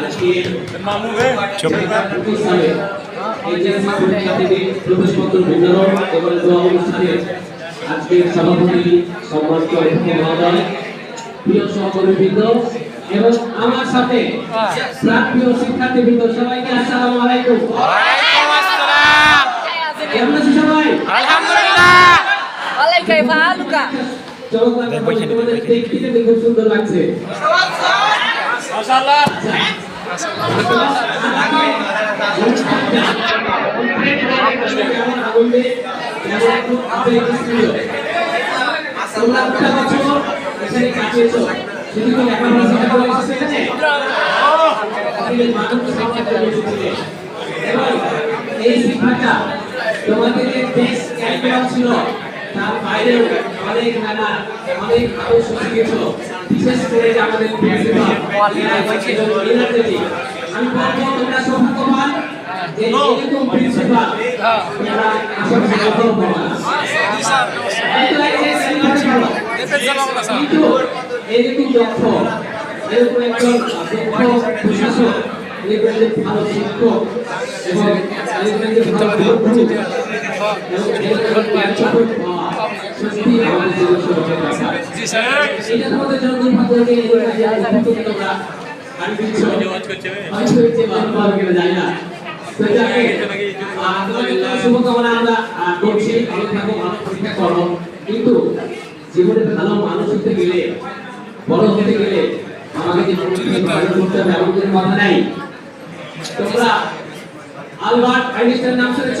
আজকে পঁচিশ সালে এইচএসসি পরীক্ষার্থীদের প্রবেশপত্র বিতরণ এবং দোয়া অনুষ্ঠানে আজকের সভাপতি সম্মানিত মহোদয় প্রিয় সহকর্মীবৃন্দ এবং আমার সাথে প্রাপ্তীয় শিক্ষার্থীবৃন্দ সবাইকে আসসালামু আলাইকুম কেমন আছো সবাই দেখতে খুব সুন্দর লাগছে কেমন এই শিক্ষাটা তোমাদের বেস্ট ক্যারিকুলাম ছিল তার বাইরেও অনেক নানা অনেক আদর্শ শিখেছ বিশেষ করে আমাদের আমি বলব তোমরা সৌভাগ্যবান যে এরকম প্রিন্সিপাল তোমরা আসল সৌভাগ্য পাবা কিন্তু এরকম দক্ষ এরকম একজন দক্ষ প্রশাসক এরকম একজন ভালো শিক্ষক এবং এরকম একজন ভালো এবং এরকম একজন পাওয়া সত্যি আমাদের জন্য সৌভাগ্যের কথা। এটা তোমাদের জন্য দুর্ভাগ্য যে এই কাজে উপযুক্ত তোমরা আর কিছু হয়তো বা পারবে কিনা জানি না শুভকামনা আমরা করছি ভালো থাকো ভালো পরীক্ষা করো কিন্তু জীবনে ভালো মানুষ হতে গেলে বড় হতে গেলে আমাকে যে ভালো করতে হবে এমন কথা নাই তোমরা আলবার্ট আইনস্টাইন নাম শুনেছ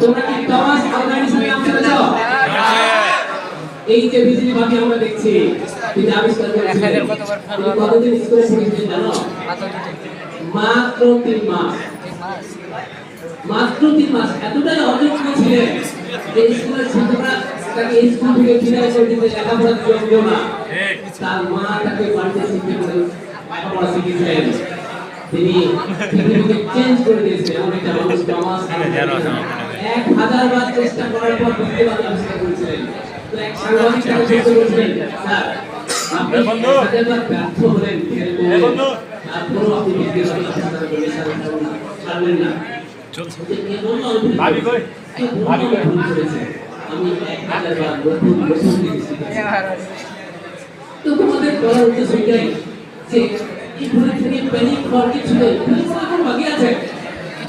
তোমরা কি টমাস আলভা এডিসনের নাম শুনেছ এই যে বিজলি বাতি আমরা দেখছি তিনি আবিষ্কার করেছিলেন তিনি কতদিন স্কুলে পড়েছিলেন জানো? মাত্র তিন মাস। মাত্র তিন মাস। এতটাই অযোগ্য ছিলেন যে স্কুলের ছাত্ররা তাকে স্কুল থেকে বিদায় করে দিতে লেখাপড়ার যোগ্য না। তার মা তাকে বাড়িতে শিখতে করে লেখাপড়া শিখিয়েছিলেন। তিনি পৃথিবীকে চেঞ্জ করে দিয়েছিলেন। এমন মানুষ আলভা এক হাজার বার চেষ্টা করার পর বিজ্ঞান আবিষ্কার করেছিলেন। তো এক সাংবাদিক তাকে জিজ্ঞেস করেছিলেন স্যার আপনি হাজার বার ব্যর্থ হলেন তারপরও আপনি বিজ্ঞান আবিষ্কার করলেন ছাড়লেন না। ভাবি কই? ভাবি কই? আমি এক হাজার বার নতুন নতুন তো তোমাদের বলার উদ্দেশ্য এটাই যে এই ঘুরে থেকে প্যানিক হওয়ার কিছু নেই। বাকি আছে।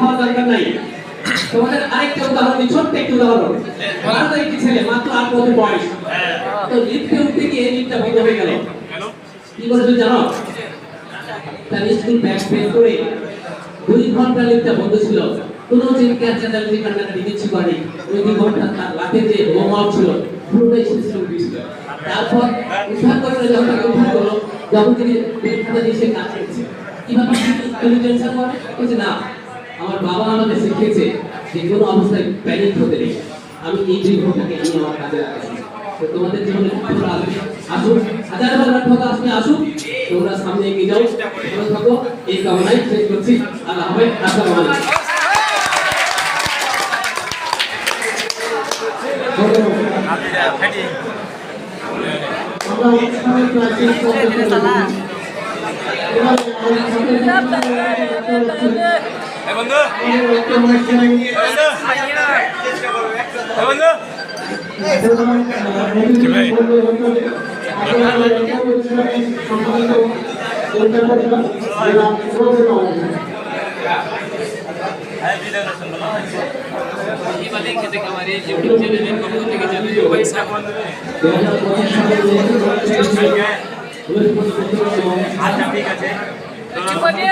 হওয়ার দরকার নাই তোমাদের ছোট্ট একটি উদাহরণ। ছেলে, মাত্র আট বছর বয়স। তো লিফটে উঠতে গিয়ে লিফটটা বন্ধ হয়ে গেল। কি জানো তার স্কুল ব্যাগ বের করে দুই ঘণ্টা লিফটটা বন্ধ ছিল। কোনো চিন্তা চেঁচামেচি কান্নাকাটি কিছু করেনি ওই দুই ঘণ্টা তার রাতে যে হোমওয়ার্ক ছিল, পুরোটাই দিয়েছিল তারপর উদ্ধার করে যখন তাকে উদ্ধার করল, যখন তিনি পরীক্ষাটা দিয়ে সে কাজ করছে। কীভাবে তুমি করে না, আমার বাবা আমাকে শিখিয়েছে যে কোনো অবস্থায় প্যানিক হতে নেই। আমি এই ঘন্টাকে আমি আমার কাজে লাগাচ্ছি তো তোমাদের জীবনে তোমরা আসবে আসুক হাজার হাজার ব্যর্থতা আসবে আসুক তোমরা সামনে এগিয়ে যাও ভালো থাকো এই কামনাই শেষ করছি আল্লাহ হবে আসসালামু আলাইকুম বন্ধু। বন্ধু। হ্যাঁ ভিডিও শুনব না আচ্ছা ঠিক আছে জীবনে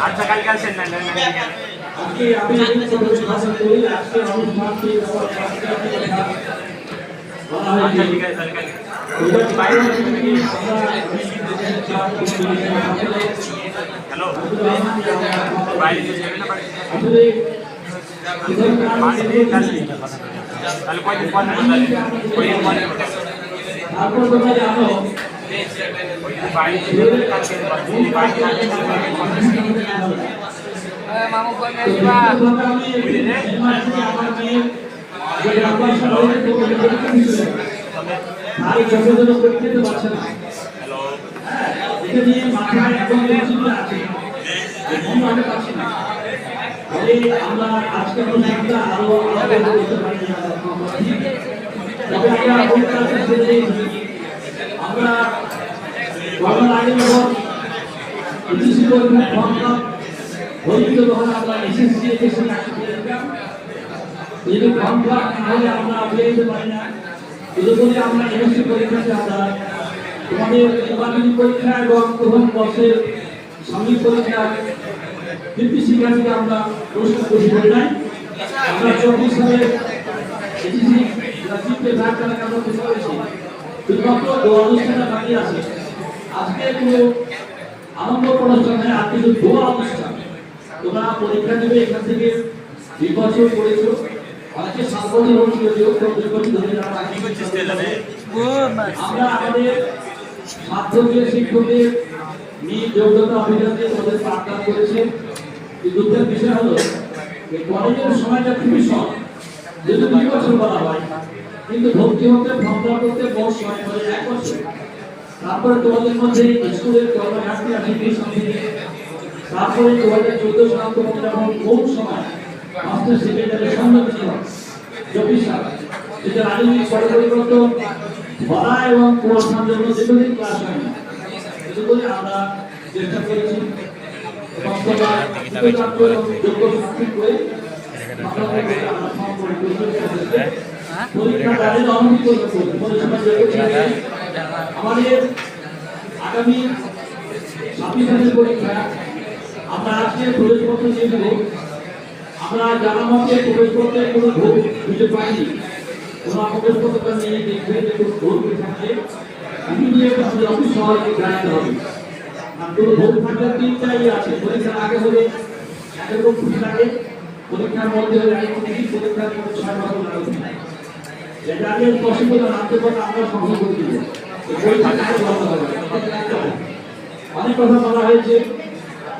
আচ্ছা কালকে আসেন না না, না, না। আজকে আমি করি আজকে হ্যালো বাইরে তারপর তোমরা জানো বাইরে দিয়ে বাইরে থাকে মামু কোন আসবা আমার আজকে অনুষ্ঠানটা আরও। আমরা আমরা যখন এসএসসি আমরা এসএসসি এসএসসি চাকরি যদি আমরা পেয়ে যেতে পারি না যদি বলি আমরা এসএসসি পরীক্ষাতে আমরা তোমাদের নির্বাচনী পরীক্ষা এবং প্রথম বর্ষের সাময়িক পরীক্ষা শিক্ষার্থীকে আমরা খুশি করি নাই আমরা চব্বিশ সালে এসেছি রাজীবকে ভাগ করেছি শুধুমাত্র বাকি আছে আজকে কোনো আনন্দ অনুষ্ঠান আজকে দোয়া অনুষ্ঠান তোমরা পরীক্ষা দেবে এখান থেকে নির্বাচন করেছ। অনেকে সাত বছর কেউ দুই বছর ধরে আমরা আমাদের ছাত্রদের শিক্ষকদের নিজ যোগ্যতা অভিযানে তাদের পাঠদান করেছে। দুঃখের বিষয় হলো এই কলেজের সময়টা খুবই শর্ট। যেহেতু দুই বছর বলা হয় কিন্তু ভর্তি হতে ফর্ম করতে বহু সময় পরে এক বছর। তারপরে তোমাদের মধ্যে স্কুলের কর্মঘাটতি আছে সঙ্গে তারপরে দু হাজার চোদ্দ সাল তোমাদের এখন কোন সময় মাস্টার সেক্রেটারির সম্মুখীন হয় চব্বিশ সাল যেটা রাজনৈতিক পরে পরিবর্তন ভরা এবং পড়াশোনার জন্য দীর্ঘদিন ক্লাস হয় না করে আমরা চেষ্টা করেছি ছেলে আমাদের আগামী ছাব্বিশ পরীক্ষা আমরা আজকে প্রবেশপত্র দিয়ে দেব আমরা জানা মতে প্রবেশপত্রের কোনো ভুল খুঁজে পাইনি। কোনো প্রবেশপত্র নিয়ে দেখবে যে কোনো ভুল হয়ে হবে। আর আছে। আগে হলে পরীক্ষার অনেক কথা বলা হয়েছে।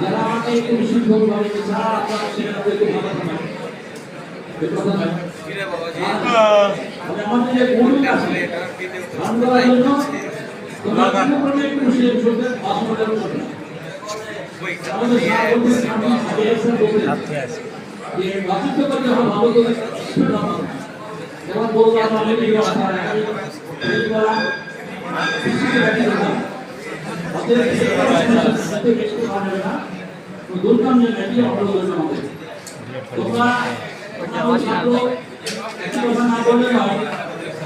যারা আমাকে একটু শিক্ষক যে স্যার আপনার ছেলেমেয়েদের একটু ভালো থাকবে এই কথা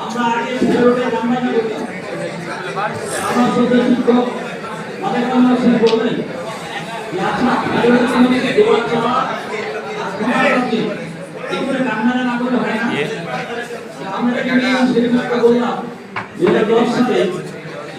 আমরা আগে ছেলেটা জানবা না আমরা শুধু শিক্ষক আমাদের আমরা শুধু বলেন আচ্ছা ভালো সময় দেওয়ার যাওয়া এগুলো কান্নারা না দশ সালে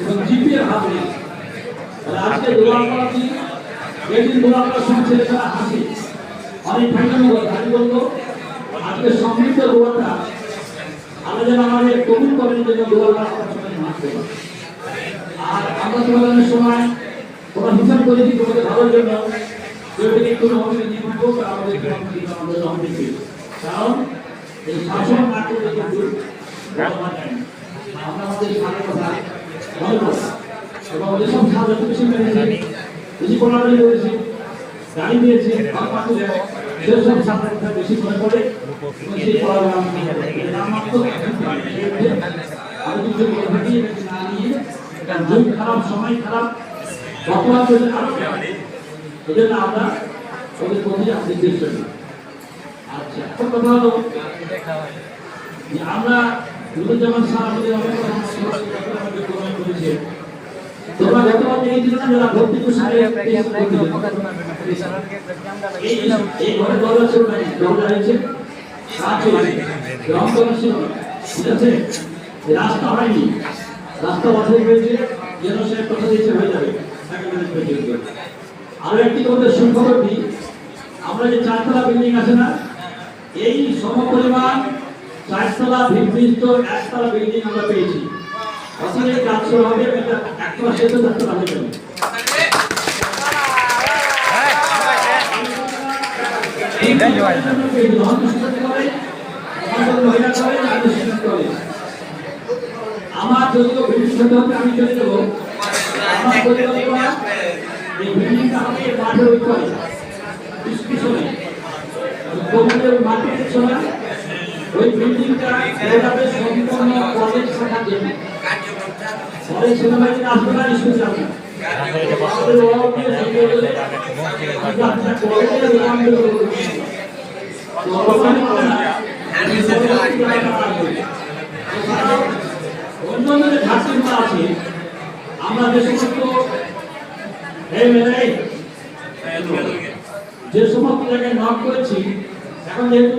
এবং জিপির হাত। আজকে দোয়া করা দিন যেদিন দোয়া করার সময় ছেলেরা হাসি। অনেক কথা আমি বলব। আজকে সমৃদ্ধ দোয়াটা যেন আমাদের কবুল করেন জন্য দোয়া করা মানতে আর আমরা তোমাদের সময় কোনো হিসাব করে দিই তোমাদের ভালোর জন্য? যদি কোনো হবে জীবন হোক আমাদের আমাদের আমাদের কারণ এই শাসন না করলে কিন্তু। আমরা আমাদের সাথে কথা বেশি কোলাবলি করেছি গাড়ি দিয়েছি সেসব বেশি করে খারাপ সময় খারাপ যদি আরও খারাপ আমরা ওদের প্রতি নির্দেশ করি আচ্ছা আমরা আমাদের এই রাস্তা হয়নি। রাস্তা হয়েছে, যেন সে একটি আমরা যে চারতলা বিল্ডিং আছে না, এই সমপরিমাণ চারতলা ভিত্তিষ্ট একতলা বিল্ডিং আমরা পেয়েছি। আসলে কাজ শুরু হবে একতলা শেষ হয়ে আমার যদিও বিল্ডিং হবে, আমি চলে যাব। আমার পরিকল্পনা মাঠের ওই বিল্ডিংটা এভাবে সম্পূর্ণ কলেজ দেবে কলেজ সেনাবাহিনী আসবে না দেবে। আমরা যে সমস্ত যে সমস্ত জায়গায় নক করেছি, এখন যেহেতু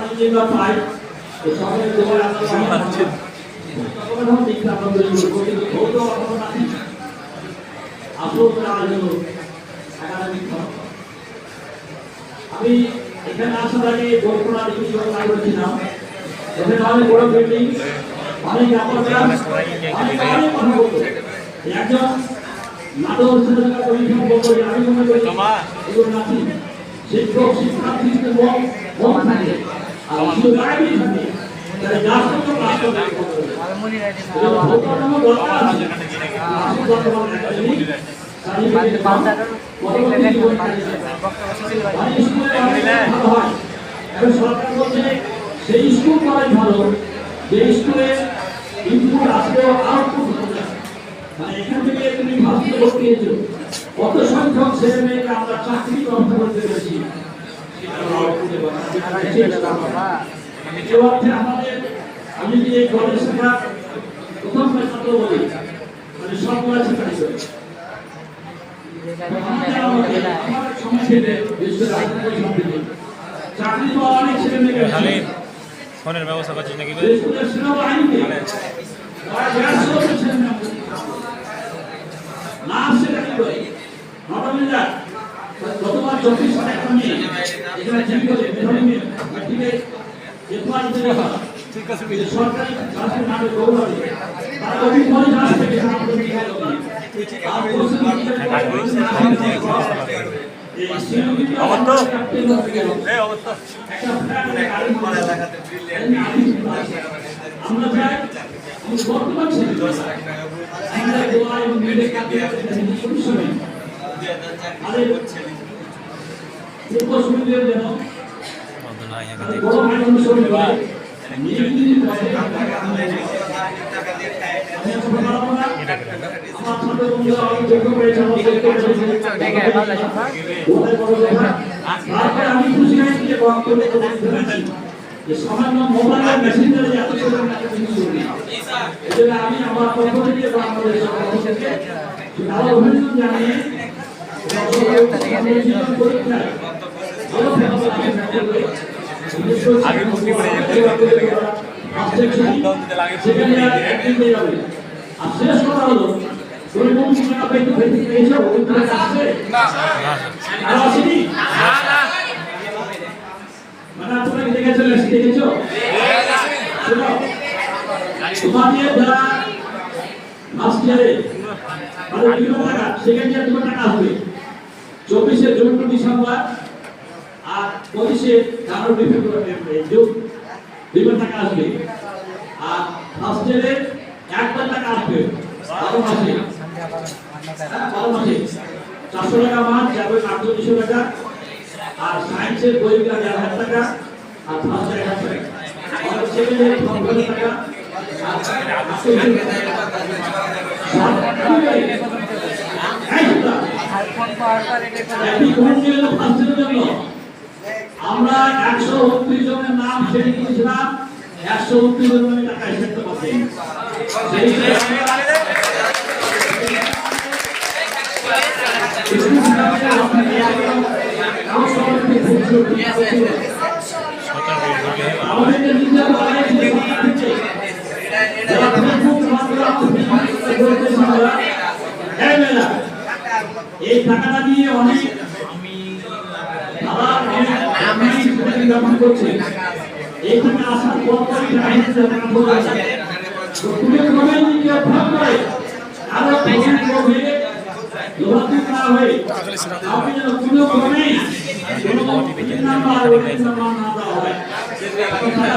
বললেন আপনি কি অবস্থা নেবেন আমরা যে বা পাই সকলের খরচ আমি এখানে আসার আগে বলপনা দেখি আগে করেছিলাম ওখানে অনেক বড় বিল্ডিং অনেক অপরাধ অনেক অনেক কথা বলতো একজন নাটক সচেতনতা কমিশন বলতো আমি মনে করি এগুলো নাকি শিক্ষক শিক্ষার্থী মন মন থাকে। সরকার বলছে সেই স্কুল কলেজ ভালো যে স্কুলে ইনপুট আসলেও এখান থেকে তুমি ভারতীয় ভোট কত সংখ্যক ছেলে মেয়েকে আমরা চাকরি ব্যবস্থা করতে পেরেছি আমি যদি এই কলেজ শাখা প্রথম ছাত্র বলি মানে সবগুলা তাহলে ফোনের ব্যবস্থা করছিস নাকি গতবার চব্বিশ সরকারি চাকরির নামে দৌড়াবে তারা অনেক মনে থেকে আর এই অবস্থা আমরা আমি ছোট খুশি হয়েছি যে বক্তব্য সামান্য মোবাইলের মেশিন এত তৈরি। এজন্য আমি আমার পক্ষ থেকে থেকে আরও অভিনন্দন জানিয়ে আগে মুক্তি করে টাকা আসবে চব্বিশে জুন ডিসেম্বর পঁচিশে জানুয়ারি ফেব্রুয়ারি দুটো টাকা আসবে। আর ফার্স্ট ইয়ারে একবার টাকা আসবে। বারো মাসে। হ্যাঁ, বারো মাসে। চারশো টাকা মাস যাবে আটচল্লিশশো টাকা। আর সায়েন্সের বইগুলো দেড় হাজার টাকা। আর ফার্স্ট এক হাজার টাকা। আর সেকেন্ড ইয়ারে আর আটচল্লিশশো টাকা জন্য ফার্স্টের জন্য। আমরা একশো উনত্রিশ জনের নাম সেটি করেছিলাম একশো উনত্রিশ জনের টাকা হিসেবে মেলা, এই টাকাটা দিয়ে অনেক যাপন করছে। এইখানে আসার পর পরই টাকা দিতে আপনারা বলে তুমি কবে নিজে ফোন করে আরও বেশি করে যোগাযোগ না হয়ে? আপনি যেন কোনো দেওয়া হয় আপনি টাকা